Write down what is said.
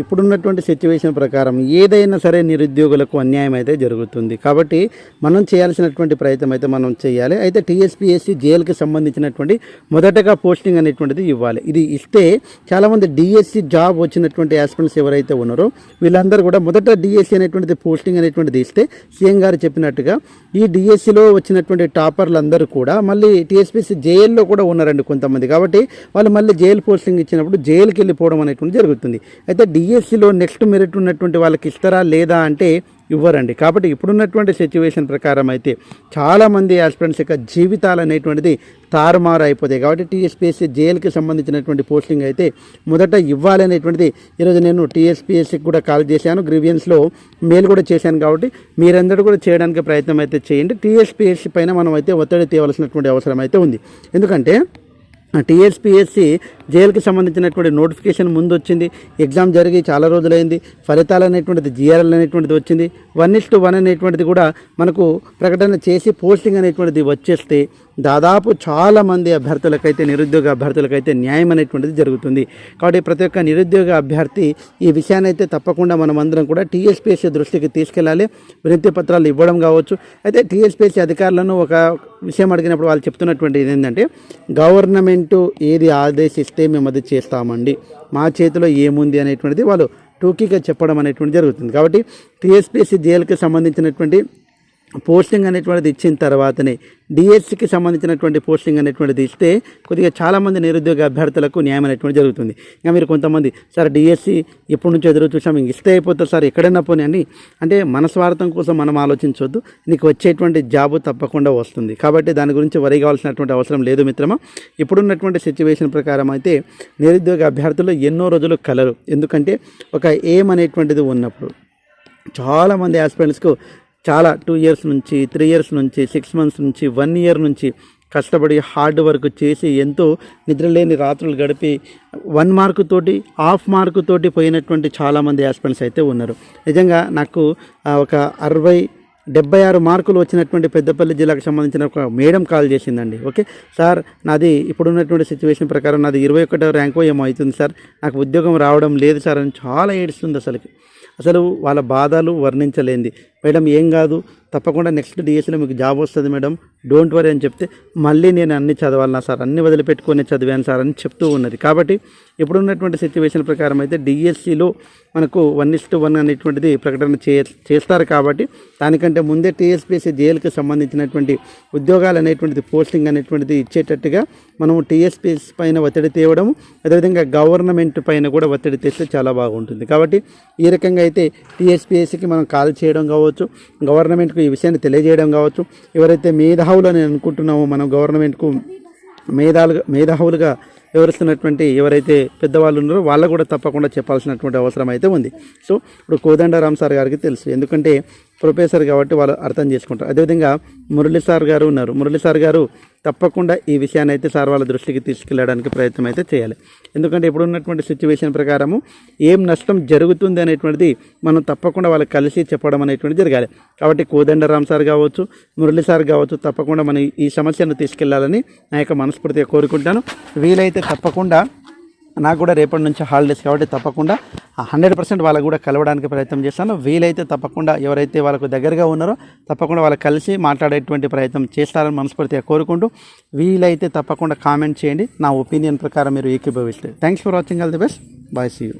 ఇప్పుడున్నటువంటి సిచ్యువేషన్ ప్రకారం ఏదైనా సరే నిరుద్యోగులకు అన్యాయం అయితే జరుగుతుంది. కాబట్టి మనం చేయాల్సినటువంటి ప్రయత్నం అయితే మనం చేయాలి. అయితే టీఎస్పీఎస్సీ జేఎల్కి సంబంధించినటువంటి మొదటగా పోస్టింగ్ అనేటువంటిది ఇవ్వాలి. ఇది ఇస్తే చాలామంది డిఎస్సి జాబ్ వచ్చినటువంటి ఆస్పిరెంట్స్ ఎవరైతే ఉన్నారో వీళ్ళందరూ కూడా మొదట డిఎస్సి అనేటువంటిది పోస్టింగ్ అనేటువంటిది ఇస్తే సీఎం గారు చెప్పినట్టుగా ఈ డిఎస్సిలో వచ్చినటువంటి టాపర్లందరూ కూడా మళ్ళీ టీఎస్పీసీ జైల్లో కూడా ఉన్నారండి కొంతమంది. కాబట్టి వాళ్ళు మళ్ళీ జైలు పోస్టింగ్ ఇచ్చినప్పుడు జైలుకి వెళ్ళిపోవడం అనేటువంటి జరుగుతుంది. అయితే డిఎస్సిలో నెక్స్ట్ మెరిట్ ఉన్నటువంటి వాళ్ళకి ఇస్తారా లేదా అంటే ఇవ్వరండి. కాబట్టి ఇప్పుడున్నటువంటి సిచ్యువేషన్ ప్రకారం అయితే చాలామంది ఆస్పిరెంట్స్ యొక్క జీవితాలు అనేటువంటిది తారుమారు అయిపోతాయి. కాబట్టి టీఎస్పీఎస్సీ జేఎల్కి సంబంధించినటువంటి పోస్టింగ్ అయితే మొదట ఇవ్వాలి అనేటువంటిది ఈరోజు నేను టీఎస్పీఎస్సీకి కూడా కాల్ చేశాను. గ్రీవియన్స్లో మెయిల్ కూడా చేశాను కాబట్టి మీరందరూ కూడా చేయడానికి ప్రయత్నం అయితే చేయండి. టీఎస్పీఎస్సీ పైన మనం అయితే ఒత్తిడి తేవలసినటువంటి అవసరం అయితే ఉంది. ఎందుకంటే టీఎస్పీఎస్సీ జైలుకి సంబంధించినటువంటి నోటిఫికేషన్ ముందు వచ్చింది ఎగ్జామ్ జరిగి చాలా రోజులైంది. ఫలితాలు అనేటువంటిది జిఆర్ఎల్ అనేటువంటిది వచ్చింది. వన్ ఇస్ టు వన్ అనేటువంటిది కూడా మనకు ప్రకటన చేసి పోస్టింగ్ అనేటువంటిది వచ్చేస్తే దాదాపు చాలామంది అభ్యర్థులకైతే నిరుద్యోగ అభ్యర్థులకైతే న్యాయం అనేటువంటిది జరుగుతుంది. కాబట్టి ప్రతి ఒక్క నిరుద్యోగ అభ్యర్థి ఈ విషయాన్ని అయితే తప్పకుండా మనం అందరం కూడా టీఎస్పీఎస్సీ దృష్టికి తీసుకెళ్ళాలి. వినతి పత్రాలు ఇవ్వడం కావచ్చు. అయితే టీఎస్పీఎస్సీ అధికారులను ఒక విషయం అడిగినప్పుడు వాళ్ళు చెప్తున్నటువంటిది ఏంటంటే గవర్నమెంటు ఏది ఆదేశిస్తే మేము అది చేస్తామండి. మా చేతిలో ఏముంది అనేటువంటిది వాళ్ళు టూకీగా చెప్పడం అనేటువంటి జరుగుతుంది. కాబట్టి టీఎస్పీఎస్సీ జేఎల్కి సంబంధించినటువంటి పోస్టింగ్ అనేటువంటిది ఇచ్చిన తర్వాతనే డిఎస్సికి సంబంధించినటువంటి పోస్టింగ్ అనేటువంటిది ఇస్తే కొద్దిగా చాలామంది నిరుద్యోగ అభ్యర్థులకు న్యాయం అనేటువంటి జరుగుతుంది. ఇంకా మీరు కొంతమంది సార్ డిఎస్సి ఎప్పటి నుంచో ఎదురు చూసాం ఇంక ఇస్తే అయిపోతుంది సార్ ఎక్కడైనా పోనీ అని అంటే మన స్వార్థం కోసం మనం ఆలోచించవద్దు నీకు వచ్చేటువంటి జాబు తప్పకుండా వస్తుంది. కాబట్టి దాని గురించి వరి కావాల్సినటువంటి అవసరం లేదు మిత్రమా. ఇప్పుడున్నటువంటి సిచ్యువేషన్ ప్రకారం అయితే నిరుద్యోగ అభ్యర్థులు ఎన్నో రోజులు కలరు. ఎందుకంటే ఒక ఏం అనేటువంటిది ఉన్నప్పుడు చాలామంది ఆస్పిరెంట్స్కు చాలా టూ ఇయర్స్ నుంచి త్రీ ఇయర్స్ నుంచి సిక్స్ మంత్స్ నుంచి వన్ ఇయర్ నుంచి కష్టపడి హార్డ్ వర్క్ చేసి ఎంతో నిద్రలేని రాత్రులు గడిపి వన్ మార్కు తోటి హాఫ్ మార్కు తోటి పోయినటువంటి చాలామంది ఆస్పిరెంట్స్ అయితే ఉన్నారు. నిజంగా నాకు ఒక అరవై డెబ్బై ఆరు మార్కులు వచ్చినటువంటి పెద్దపల్లి జిల్లాకు సంబంధించిన ఒక మేడం కాల్ చేసిందండి. ఓకే సార్ నాది ఇప్పుడున్నటువంటి సిచ్యువేషన్ ప్రకారం నాది ఇరవై ఒకటో ర్యాంకో ఏమో అవుతుంది సార్ నాకు ఉద్యోగం రావడం లేదు సార్ అని చాలా ఏడుస్తుంది అసలుకి. అసలు వాళ్ళ బాధలు వర్ణించలేంది. మేడం ఏం కాదు. తప్పకుండా నెక్స్ట్ డిఎస్సిలో మీకు జాబ్ వస్తుంది మేడం. డోంట్ వరీ అని చెప్తే మళ్ళీ నేను అన్ని చదవాలన్నా సార్. అన్ని వదిలిపెట్టుకొని చదివాను సార్ అని చెప్తూ ఉన్నది. కాబట్టి ఇప్పుడున్నటువంటి సిచ్యువేషన్ ప్రకారం అయితే డిఎస్సిలో మనకు వన్ ఇస్ టు వన్ అనేటువంటిది ప్రకటన చే చేస్తారు కాబట్టి దానికంటే ముందే టీఎస్పీఎస్సీ జేఎల్కి సంబంధించినటువంటి ఉద్యోగాలు అనేటువంటిది పోస్టింగ్ అనేటువంటిది ఇచ్చేటట్టుగా మనం టీఎస్పీఎస్ పైన ఒత్తిడి తేవడం అదేవిధంగా గవర్నమెంట్ పైన కూడా ఒత్తిడి తెస్తే చాలా బాగుంటుంది. కాబట్టి ఈ రకంగా అయితే టీఎస్పీఎస్సీకి మనం కాల్ చేయడం కావచ్చు గవర్నమెంట్కు ఈ విషయాన్ని తెలియజేయడం కావచ్చు. ఎవరైతే మేధావులు అని అనుకుంటున్నామో మనం గవర్నమెంట్కు మేధాలుగా మేధావులుగా వివరిస్తున్నటువంటి ఎవరైతే పెద్దవాళ్ళు ఉన్నారో వాళ్ళకు కూడా తప్పకుండా చెప్పాల్సినటువంటి అవసరం అయితే ఉంది. సో ఇప్పుడు కోదండరామ్ సార్ గారికి తెలుసు. ఎందుకంటే ప్రొఫెసర్ కాబట్టి వాళ్ళు అర్థం చేసుకుంటారు. అదేవిధంగా మురళి సార్ గారు ఉన్నారు. మురళి సార్ గారు తప్పకుండా ఈ విషయాన్ని అయితే సార్ వాళ్ళ దృష్టికి తీసుకెళ్ళడానికి ప్రయత్నం అయితే చేయాలి. ఎందుకంటే ఇప్పుడు ఉన్నటువంటి సిచ్యువేషన్ ప్రకారము ఏం నష్టం జరుగుతుంది అనేటువంటిది మనం తప్పకుండా వాళ్ళకి కలిసి చెప్పడం అనేటువంటిది జరగాలి. కాబట్టి కోదండరామ్ సార్ కావచ్చు మురళి సార్ కావచ్చు తప్పకుండా మనం ఈ సమస్యను తీసుకెళ్ళాలని నా యొక్క మనస్ఫూర్తిగా కోరుకుంటాను. వీలైతే తప్పకుండా నాకు కూడా రేపటి నుంచి హాలిడేస్ కాబట్టి తప్పకుండా హండ్రెడ్ పర్సెంట్ వాళ్ళకు కూడా కలవడానికి ప్రయత్నం చేస్తాను. వీలైతే తప్పకుండా ఎవరైతే వాళ్ళకు దగ్గరగా ఉన్నారో తప్పకుండా వాళ్ళు కలిసి మాట్లాడేటువంటి ప్రయత్నం చేస్తారని మనస్ఫూర్తిగా కోరుకుంటూ వీలైతే తప్పకుండా కామెంట్ చేయండి. నా ఒపీనియన్ ప్రకారం మీరు ఏకీభవిస్తే. Thanks for watching all the best bye see you